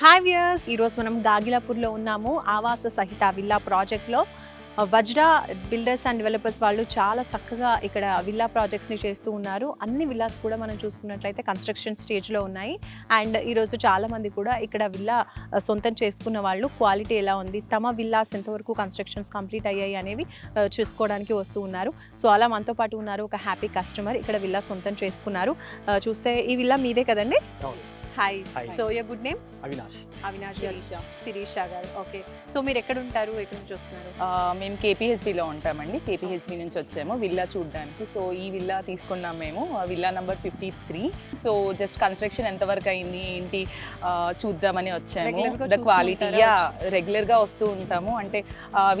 Hi viewers ఈరోజు మనం గాగిలాపూర్లో ఉన్నాము. ఆవాస సహిత విల్లా ప్రాజెక్ట్లో. వజ్ర వజ్రా బిల్డర్స్ అండ్ డెవలపర్స్ వాళ్ళు చాలా చక్కగా ఇక్కడ విల్లా ప్రాజెక్ట్స్ని చేస్తూ ఉన్నారు. అన్ని విల్లాస్ కూడా మనం చూసుకున్నట్లయితే కన్స్ట్రక్షన్ స్టేజ్లో ఉన్నాయి. అండ్ ఈరోజు చాలామంది కూడా ఇక్కడ విల్లా సొంతం చేసుకున్న వాళ్ళు క్వాలిటీ ఎలా ఉంది తమ విల్లాస్ ఎంతవరకు కన్స్ట్రక్షన్స్ కంప్లీట్ అయ్యాయి అనేవి చూసుకోవడానికి వస్తూ ఉన్నారు. సో అలా మనతో పాటు ఉన్నారు ఒక హ్యాపీ కస్టమర్. ఇక్కడ విల్లా సొంతం చేసుకున్నారు. చూస్తే ఈ విల్లా మీదే కదండి? Hi. So your good name Avinash Avinash గారు శిరీష గారు. ఓకే సో మీరు ఎక్కడ ఉంటారు ఎక్కడి నుంచి వస్తున్నారు? మేము కేపీహెచ్బిలో ఉంటామండి. కేపీహెచ్బి నుంచి వచ్చాము. విల్లా చూడడానికి. సో ఈ విల్లా తీసుకున్నాం మేము. ఆ villa number fifty three so just construction ఎంతవరకు అయింది? ఏంటి? చూద్దామని వచ్చాము. The quality? యా రెగ్యులర్గా వస్తూ ఉంటాము. అంటే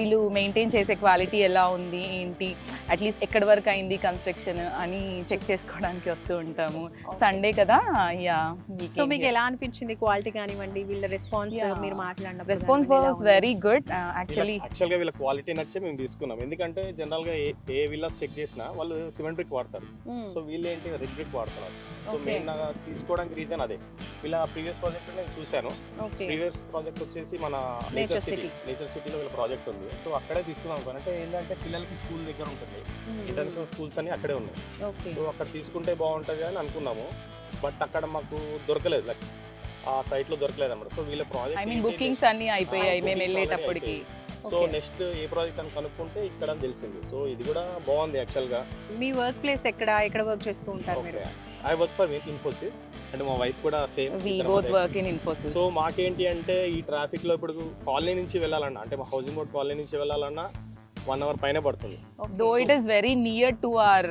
వీళ్ళు మెయింటైన్ చేసే క్వాలిటీ ఎలా ఉంది? ఏంటి? అట్లీస్ట్ ఎక్కడి వరకు అయింది కన్స్ట్రక్షన్ అని చెక్ చేసుకోవడానికి వస్తూ ఉంటాము. సండే కదా? యా సో మీకు ఎలా అనిపించింది క్వాలిటీ కానివ్వండి వీళ్ళ రెస్పాన్స్. మీరు మాట్లాడిన response was very good actually యాక్చువల్గా వీళ్ళ క్వాలిటీ నచ్చే మేము తీసుకున్నాం. ఎందుకంటే జనరల్గా ఏ విల్లాస్ చెక్ చేసినా వాళ్ళు సిమెంట్ బ్రిక్ వాడతారు. సో వీళ్ళు ఏంటి? రెడ్ బ్రిక్ వాడుతున్నారు. సో. మెయిన్ తీసుకోవడానికి రీజన్ అదే. వీళ్ళ ప్రీవియస్ ప్రాజెక్ట్ నేను చూశాను. ప్రీవియస్ ప్రాజెక్ట్ వచ్చేసి మన నేచర్. సిటీ నేచర్ సిటీలో వీళ్ళ ప్రాజెక్ట్ ఉంది. సో అక్కడే తీసుకుందాం అనుకోను అంటే ఏంటంటే పిల్లలకి స్కూల్ దగ్గర ఉంటుంది. ఇంటర్నేషనల్ స్కూల్స్ అన్ని అక్కడే ఉన్నాయి. సో అక్కడ తీసుకుంటే బాగుంటుంది అని అనుకున్నాము. బట్ అక్కడ మాకు దొరకలేదు లైక్ ఆ సైట్లో దొరకలేదు అన్నమాట. సో వీళ్ళ ప్రాజెక్ట్ ఐ మీన్ బుకింగ్స్ అన్ని అయిపోయాయి మేము వెళ్ళేటప్పటికి. సో. నెక్స్ట్ ఏ ప్రాజెక్ట్ అని కనుక్కుంటే ఇక్కడ అని తెలిసింది. సో ఇది కూడా బాగుంది యాక్చువల్గా. మీ వర్క్ ప్లేస్ ఎక్కడ? ఎక్కడ వర్క్ చేస్తూ ఉంటారు మీరు? I work for Infosys and మా వైఫ్ కూడా same we both work in Infosys so మాకేంటి అంటే ఈ ట్రాఫిక్లో ఇప్పుడు కాలనీ నుంచి వెళ్ళాలన్నా అంటే మా హౌసింగ్ బోర్డ్ కాలనీ నుంచి వెళ్ళాలన్నా వన్ అవర్ పైన పడుతుంది. Though it is very near to our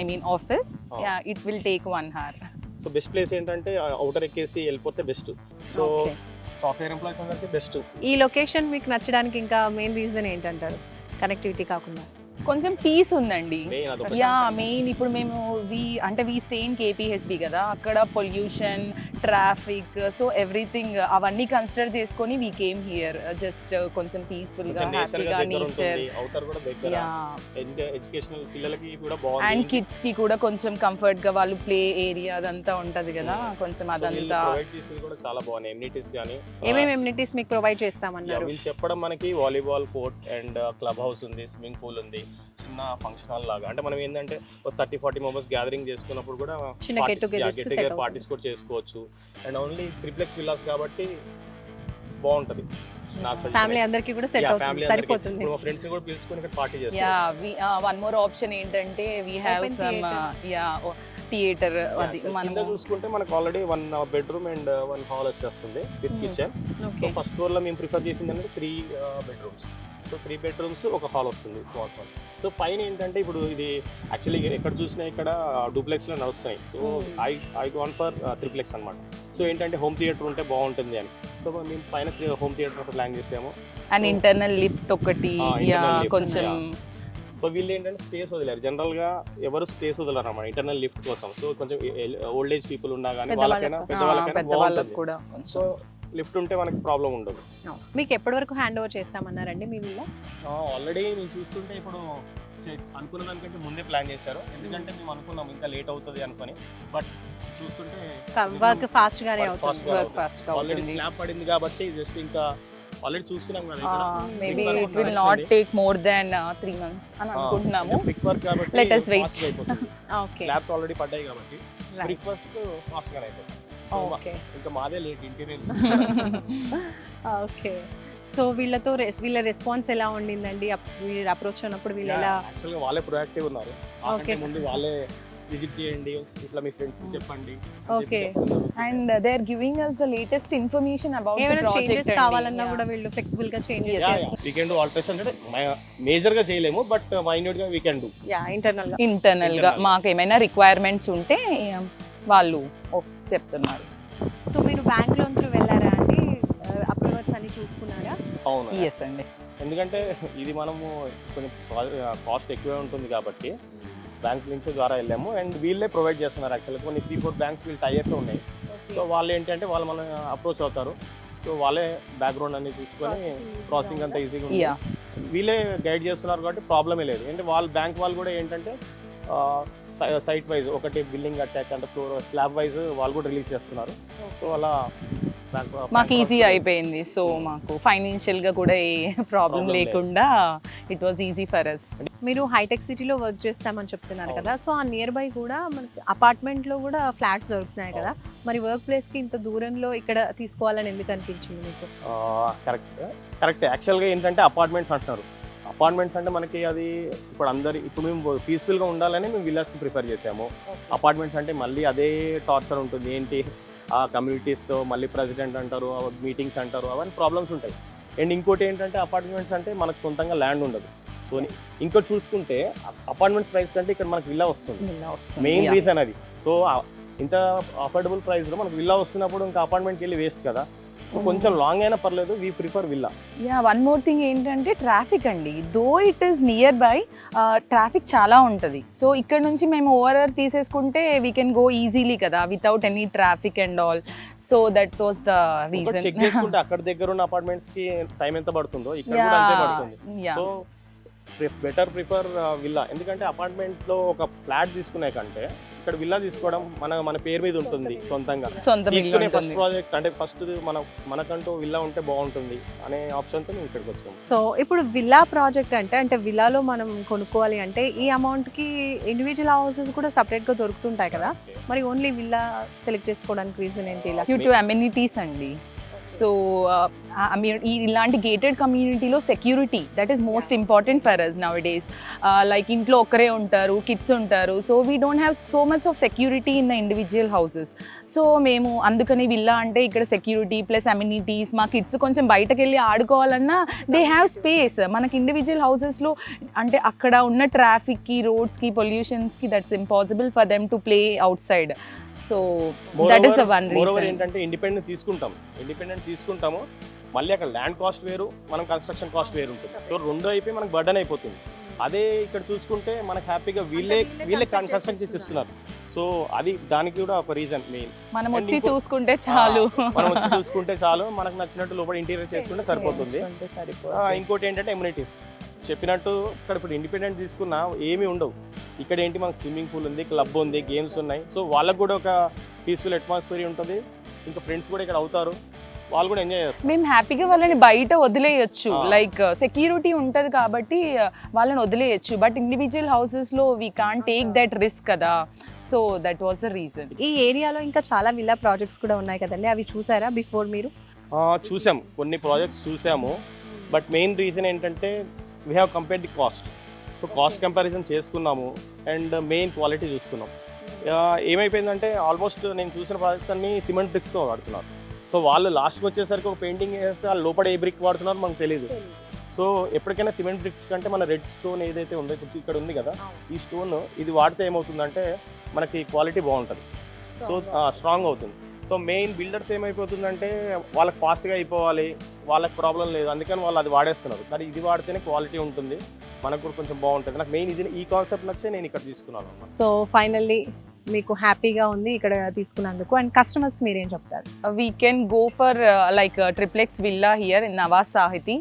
I mean office. Yeah it will take one hour so best place ఏంటంటే అవుటర్ ఎక్కేసి వెళ్ళిపోతే బెస్ట్ సో. సాఫ్ట్వేర్ ఎంప్లాయీస్ అందరికి బెస్ట్ ఈ లొకేషన్ మీకు నచ్చడానికి ఇంకా మెయిన్ రీజన్ ఏంటంటారు? కనెక్టివిటీ కాకుండా. కొంచెం పీస్ ఉందండి. యా మెయిన్ ఇప్పుడు మేము వి అంటే వి స్టే ఇన్ కేపీహెచ్బి కదా అక్కడ పొల్యూషన్ ట్రాఫిక్ సో ఎవ్రీథింగ్ అవన్నీ కన్సిడర్ చేసుకొని వీ కేమ్ హియర్ జస్ట్ కొంచెం పీస్ఫుల్గా హ్యాపీగా నేచర్ అండ్ కిడ్స్కి కూడా కొంచెం కంఫర్ట్గా వాళ్ళు ప్లే ఏరియా అదంతా ఉంటది కదా కొంచెం అదంతా. చాలా బాగున్నాయి. ఎమ్యూనిటీస్ కానీ ఏమేమి ఎమ్యూనిటీస్ మీకు ప్రొవైడ్ చేస్తామన్నారు? వీళ్ళు చెప్పడం మనకి volleyball court and club house ఉంది స్విమ్మింగ్ పూల్ ఉంది. చిన్న ఫంక్షన్ హాల్ లాగా. అంటే మనం ఏంటంటే ఒక థర్టీ ఫార్టీ మెంబర్స్ గ్యాదరింగ్ చేసుకున్నప్పుడు కూడా చిన్న get togethers కి set అవుతుంది. పార్టీస్ కూడా చేసుకోవచ్చు. అండ్ ఓన్లీ త్రిప్లెక్స్ విల్లాస్ కాబట్టి బాగుంటది. ఫ్యామిలీ అందరికీ కూడా సెట్ అవుతుంది. సరిపోతుంది. ఇప్పుడు మా ఫ్రెండ్స్ కూడా పిలుచుకొని ఇక్కడ party yeah one more option ఏంటంటే we have Open some yeah theatre అది మనము చూసుకుంటే మనకు already one bedroom and one hall వచ్చేస్తుంది విత్. కిచెన్ సో ఫస్ట్ ఫ్లోర్లో మేము ప్రిఫర్ చేసింది అంటే three bedrooms so three bedrooms ఒక హాల్ వస్తుంది స్మాల్ హాల్. సో పైన ఏంటంటే ఇప్పుడు ఇది యాక్చువల్లీ ఎక్కడ చూసినా ఇక్కడ డూప్లెక్స్లో నడుస్తున్నాయి. So Hmm. I I gone for triplex అన్నమాట. సో ఏంటంటే హోమ్ థియేటర్ ఉంటే బాగుంటుంది అని. సో మేము పైన హోమ్ థియేటర్ ఒకటి ప్లాన్ చేసాము. అండ్ ఇంటర్నల్ లిఫ్ట్ ఒకటి కొంచెం సో వీళ్ళు ఏంటంటే స్పేస్ వదిలేరు. జనరల్గా ఎవరు స్పేస్ వదలరు అన్నమాట ఇంటర్నల్ లిఫ్ట్ కోసం. సో కొంచెం ఓల్డ్ ఏజ్ పీపుల్ ఉన్నా కానీ వాళ్ళకైనా. పెద్దవాళ్ళకైనా సో లిఫ్ట్ ఉంటే మనకి ప్రాబ్లం ఉండదు. మీకు ఎప్పటి వరకు హ్యాండ్ ఓవర్ చేస్తామన్నారండి మీ విల్లా ఆల్రెడీ నేను చూస్తుంటే ఇప్పుడు అనుకున్న దానికంటే ముందే ప్లాన్ చేశారు. ఎందుకంటే మేము అనుకున్నాం ఇంకా లేట్ అవుతుంది అనుకొని. బట్ చూస్తుంటే వర్క్ ఫాస్ట్ గానే అవుతుంది. వర్క్ ఫాస్ట్గా ఆల్రెడీ స్లాబ్ పడింది కాబట్టి జస్ట్ ఇంకా ఆల్రెడీ చూస్తున్నాం కదా maybe it will not. Take more than months అని అనుకుంటున్నాము. వర్క్ కాబట్టి us ఓకే స్లాబ్స్ ఆల్రెడీ పడ్డాయి కాబట్టి. బ్రిక్ వర్క్ ఫాస్ట్గా అయిపోతుంది. So, మా- ఓకే. ఇంకా మాదే లేట్ ఇంటీరియర్. ఓకే. సో వీళ్ళతో వీళ్ళ రెస్పాన్స్ ఎలా ఉండిందండి? అప్- వీళ్ళు అప్రోచ్ అయినప్పుడు వీళ్ళు ఎలా యాక్చువల్గా వాళ్ళే ప్రొయాక్టివ్ ఉన్నారు. Okay. ముందు వాళ్ళే విజిట్ చేయండి ఇట్లా మీ ఫ్రెండ్స్ చెప్పండి Okay. And they are giving us the latest information about the ఏమైనా చేంజెస్ ప్రాజెక్ట్ కావాలన్నా కూడా వీళ్ళు ఫ్లెక్సిబుల్గా changes we can do alteration అంటే మేజర్గా చేయలేము బట్ మైన్యూట్గా వీ కెన్ డూ యా ఇంటర్నల్గా. ఇంటర్నల్గా. మాకు ఏమైనా రిక్వైర్మెంట్స్ ఉంటే వాళ్ళు ఓ- చెప్తున్నారు. సో మీరు బ్యాంక్ లోన్ త్రూ వెళ్ళారా అండి? అప్రూవల్స్ అన్ని చూసుకున్నారా? అవును. ఎస్ అండి. ఎందుకంటే ఇది మనము కొంచెం కాస్ట్ ఎక్కువే ఉంటుంది కాబట్టి బ్యాంక్ నుంచి ద్వారా వెళ్ళాము. అండ్ వీళ్ళే ప్రొవైడ్ చేస్తున్నారు యాక్చువల్గా కొన్ని త్రీ ఫోర్ బ్యాంక్స్ వీళ్ళు టైప్ ఉన్నాయి. సో వాళ్ళు ఏంటంటే వాళ్ళు మనం అప్రోచ్ అవుతారు. సో వాళ్ళే బ్యాక్గ్రౌండ్ అన్ని చూసుకొని ప్రాసెసింగ్ అంతా ఈజీగా ఉంది వీళ్ళే గైడ్ చేస్తున్నారు కాబట్టి ప్రాబ్లమే లేదు. అంటే వాళ్ళ బ్యాంక్ వాళ్ళు కూడా ఏంటంటే సైట్ వైజ్ ఒకటి బిల్డింగ్ అటాక్ అంటే ఫ్లోర్ స్లాబ్ వైజ్ వాళ్ళు కూడా రిలీజ్ చేస్తున్నారు. సో అలా మాకు ఈజీ అయిపోయింది. సో మాకు ఫైనాన్షియల్గా కూడా ఏ ప్రాబ్లం. లేకుండా it was easy for us మీరు హైటెక్ సిటీలో వర్క్ చేస్తామని చెప్తున్నారు. కదా. సో ఆ నియర్ బై కూడా మనకి అపార్ట్మెంట్లో కూడా ఫ్లాట్స్ దొరుకుతున్నాయి కదా. మరి వర్క్ ప్లేస్కి ఇంత దూరంలో ఇక్కడ తీసుకోవాలని ఎందుకు అనిపించింది మీకు? కరెక్ట్ కరెక్ట్ యాక్చువల్గా ఏంటంటే అపార్ట్మెంట్స్ అంటున్నారు. అపార్ట్మెంట్స్ అంటే మనకి అది ఇప్పుడు అందరి ఇప్పుడు మేము పీస్ఫుల్గా ఉండాలని మేము విల్లాస్కి ప్రిఫర్ చేసాము అపార్ట్మెంట్స్ అంటే మళ్ళీ అదే టార్చర్ ఉంటుంది. ఏంటి? ఆ కమ్యూనిటీస్తో మళ్ళీ ప్రెసిడెంట్ అంటారు మీటింగ్స్ అంటారు అవన్నీ ప్రాబ్లమ్స్ ఉంటాయి. అండ్ ఇంకోటి ఏంటంటే అపార్ట్మెంట్స్ అంటే మనకు సొంతంగా ల్యాండ్ ఉండదు. సో ఇంకోటి చూసుకుంటే అపార్ట్మెంట్స్ ప్రైస్ కంటే ఇక్కడ మనకి విల్లా వస్తుంది. మెయిన్ రీజన్ అది. సో ఇంత అఫోర్డబుల్ ప్రైస్లో మనకు విల్లా వస్తున్నప్పుడు ఇంకా అపార్ట్మెంట్కి వెళ్ళి వేస్ట్ కదా. కొంచెం లాంగ్ అయినా పర్లేదు we prefer villa yeah one more thing ఏంటంటే ట్రాఫిక్ అండి. Though it is near by traffic చాలా ఉంటుంది. సో ఇక్కడ నుంచి మేము ఓవర్ తీసేసుకుంటే వీ కెన్ గో ఈజీలీ కదా without any traffic and all so that was the reason check చేసుకుంటే అక్కడ దగ్గర ఉన్న అపార్ట్మెంట్స్కి టైం ఎంత పడుతుందో ఇక్కడ కూడా అంతే పడుతుంది. సో బెటర్ ప్రిఫర్ విల్లా ఎందుకంటే అపార్ట్మెంట్లో ఒక ఫ్లాట్ తీసుకునే కంటే ఇక్కడ విల్లా తీసుకోవడం మన మన పేరు మీద ఉంటుంది సొంతంగా. తీసుకునే ఫస్ట్ ప్రాజెక్ట్ అంటే ఫస్ట్ మన మనకంటూ విల్లా ఉంటే బాగుంటుంది అనే ఆప్షన్తో మేము ఇక్కడికి వచ్చాము. సో ఇప్పుడు విల్లా ప్రాజెక్ట్ అంటే అంటే విల్లాలో మనం కొనుక్కోవాలి అంటే ఈ అమౌంట్కి ఇండివిజువల్ హౌసెస్ కూడా సపరేట్గా దొరుకుతుంటాయి కదా? మరి ఓన్లీ విల్లా సెలెక్ట్ చేసుకోవడానికి రీజన్ ఏంటి ఇలా? డ్యూ టు అమ్యూనిటీస్ అండి. సో ఈ ఇలాంటి గేటెడ్ కమ్యూనిటీలో security that is most important for us nowadays like ఇంట్లో ఒక్కరే ఉంటారు కిడ్స్ ఉంటారు. So we don't have so much of security in the individual houses so మేము అందుకని విల్లా అంటే ఇక్కడ సెక్యూరిటీ ప్లస్ అమ్యూనిటీస్ మా కిడ్స్ కొంచెం బయటకు వెళ్ళి ఆడుకోవాలన్నా దే హ్యావ్ స్పేస్ మనకి ఇండివిజువల్ హౌసెస్లో అంటే అక్కడ ఉన్న ట్రాఫిక్కి రోడ్స్కి పొల్యూషన్స్కి that's impossible for them to play outside so that is the one reason ఏంటంటే ఇండిపెండెంట్ తీసుకుంటాం. ఇండిపెండెంట్ తీసుకుంటాము. మళ్ళీ అక్కడ ల్యాండ్ కాస్ట్ వేరు మనం కన్స్ట్రక్షన్ కాస్ట్ వేరు ఉంటుంది సో రెండు అయిపోయి మనకు బర్డన్ అయిపోతుంది. అదే ఇక్కడ చూసుకుంటే మనకు హ్యాపీగా వీళ్ళే వీళ్ళే కన్స్ట్రక్షన్ చేసి ఇస్తున్నారు సో అది దానికి కూడా ఒక రీజన్ మెయిన్ మనం వచ్చి చూసుకుంటే చాలు. మనం వచ్చి చూసుకుంటే చాలు. మనకు నచ్చినట్టు లోపల ఇంటీరియర్ చేసుకుంటే సరిపోతుంది. చేసుకుంటే ఆ, సరిపోతుంది ఇంకోటి ఏంటంటే ఎమ్యూనిటీస్ చెప్పినట్టు ఇక్కడ ఇప్పుడు ఇండిపెండెంట్ తీసుకున్నా ఏమీ ఉండవు. ఇక్కడ ఏంటి మనకు స్విమ్మింగ్ పూల్ ఉంది క్లబ్ ఉంది గేమ్స్ ఉన్నాయి. సో వాళ్ళకు కూడా ఒక పీస్ఫుల్ అట్మాస్ఫియర్ ఉంటుంది. ఇంకా ఫ్రెండ్స్ కూడా ఇక్కడ అవుతారు. వాళ్ళు కూడా ఎంజాయ్ చేస్తారు. మేము హ్యాపీగా వాళ్ళని బయట వదిలేయచ్చు. లైక్ సెక్యూరిటీ ఉంటుంది కాబట్టి uh, వాళ్ళని వదిలేయచ్చు. But individual హౌసెస్లో we can take that risk కదా. So that was the reason ఈ ఏరియాలో ఇంకా చాలా విల్లా ప్రాజెక్ట్స్ కూడా ఉన్నాయి కదండి. అవి చూసారా బిఫోర్ మీరు? ఆ, చూసాం. కొన్ని ప్రాజెక్ట్స్ చూసాము. బట్ మెయిన్ రీజన్ ఏంటంటే we have compare the cost so cost comparison చేసుకున్నాము. అండ్ మెయిన్ క్వాలిటీ చూసుకున్నాం. ఆ, ఏమైపోయిందంటే ఆల్మోస్ట్ నేను చూసిన ప్రాజెక్ట్స్ అన్ని సిమెంట్ బ్రిక్స్తో వాడుతున్నారు. సో వాళ్ళు లాస్ట్కి వచ్చేసరికి ఒక పెయింటింగ్ వేస్తే వాళ్ళు లోపల ఏ బ్రిక్ వాడుతున్నారో మనకు తెలియదు సో ఎప్పటికైనా సిమెంట్ బ్రిక్స్ కంటే మన రెడ్ స్టోన్ ఏదైతే ఉందో ఇక్కడ ఉంది కదా ఈ స్టోన్ ఇది వాడితే ఏమవుతుందంటే మనకి క్వాలిటీ బాగుంటుంది. సో స్ట్రాంగ్ అవుతుంది. సో మెయిన్ బిల్డర్స్ ఏమైపోతుందంటే వాళ్ళకి ఫాస్ట్గా అయిపోవాలి వాళ్ళకి ప్రాబ్లం లేదు అందుకని వాళ్ళు అది వాడేస్తున్నారు. కానీ ఇది వాడితేనే క్వాలిటీ ఉంటుంది మనకు కూడా కొంచెం బాగుంటుంది. నాకు మెయిన్ ఇది ఈ కాన్సెప్ట్ నచ్చే నేను ఇక్కడ తీసుకున్నాను సో ఫైనల్లీ మీకు హ్యాపీగా ఉంది ఇక్కడ తీసుకున్నందుకు. అండ్ కస్టమర్స్ మీరేం చెప్తారు? We can go for like triplex villa here in Nawaz Sahiti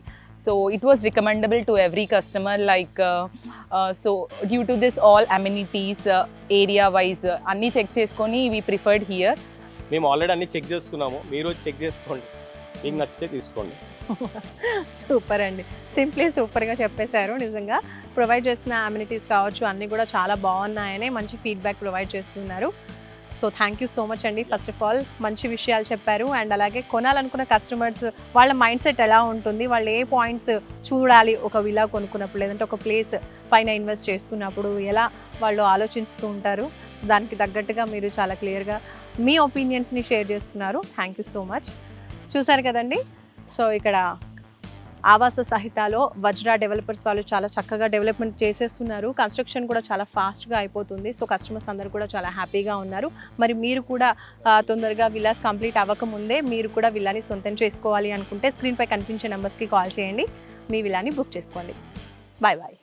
so it was recommendable to every customer like so due to this all amenities area wise అన్నీ check చేసుకొని we preferred here మేము already అన్ని check చేసుకున్నాము. మీరు check చేసుకోండి. మీకు నచ్చితే తీసుకోండి. సూపర్ అండి. సింప్లీ సూపర్గా చెప్పేశారు. నిజంగా ప్రొవైడ్ చేస్తున్న అమ్యూనిటీస్ కావచ్చు అన్నీ కూడా చాలా బాగున్నాయని మంచి ఫీడ్బ్యాక్ ప్రొవైడ్ చేస్తున్నారు. So thank you so much అండి. ఫస్ట్ ఆఫ్ ఆల్ మంచి విషయాలు చెప్పారు. అండ్ అలాగే కొనాలనుకున్న కస్టమర్స్ వాళ్ళ మైండ్ సెట్ ఎలా ఉంటుంది? వాళ్ళు ఏ పాయింట్స్ చూడాలి? ఒక విలా కొనుక్కున్నప్పుడు లేదంటే ఒక ప్లేస్ పైన ఇన్వెస్ట్ చేస్తున్నప్పుడు ఎలా వాళ్ళు ఆలోచిస్తూ ఉంటారు? సో దానికి తగ్గట్టుగా మీరు చాలా క్లియర్గా మీ ఒపీనియన్స్ని షేర్ చేసుకున్నారు. Thank you so much. చూసారు కదండి? సో ఇక్కడ ఆవాస సహితాలో వజ్రా డెవలపర్స్ వాళ్ళు చాలా చక్కగా డెవలప్మెంట్ చేసేస్తున్నారు. కన్స్ట్రక్షన్ కూడా చాలా ఫాస్ట్గా అయిపోతుంది. సో కస్టమర్స్ అందరూ కూడా చాలా హ్యాపీగా ఉన్నారు. మరి మీరు కూడా తొందరగా విల్లాస్ కంప్లీట్ అవ్వకముందే మీరు కూడా విల్లాని సొంతం చేసుకోవాలి అనుకుంటే స్క్రీన్పై కనిపించే నెంబర్స్కి కాల్ చేయండి. మీ విల్లాని బుక్ చేసుకోండి. Bye bye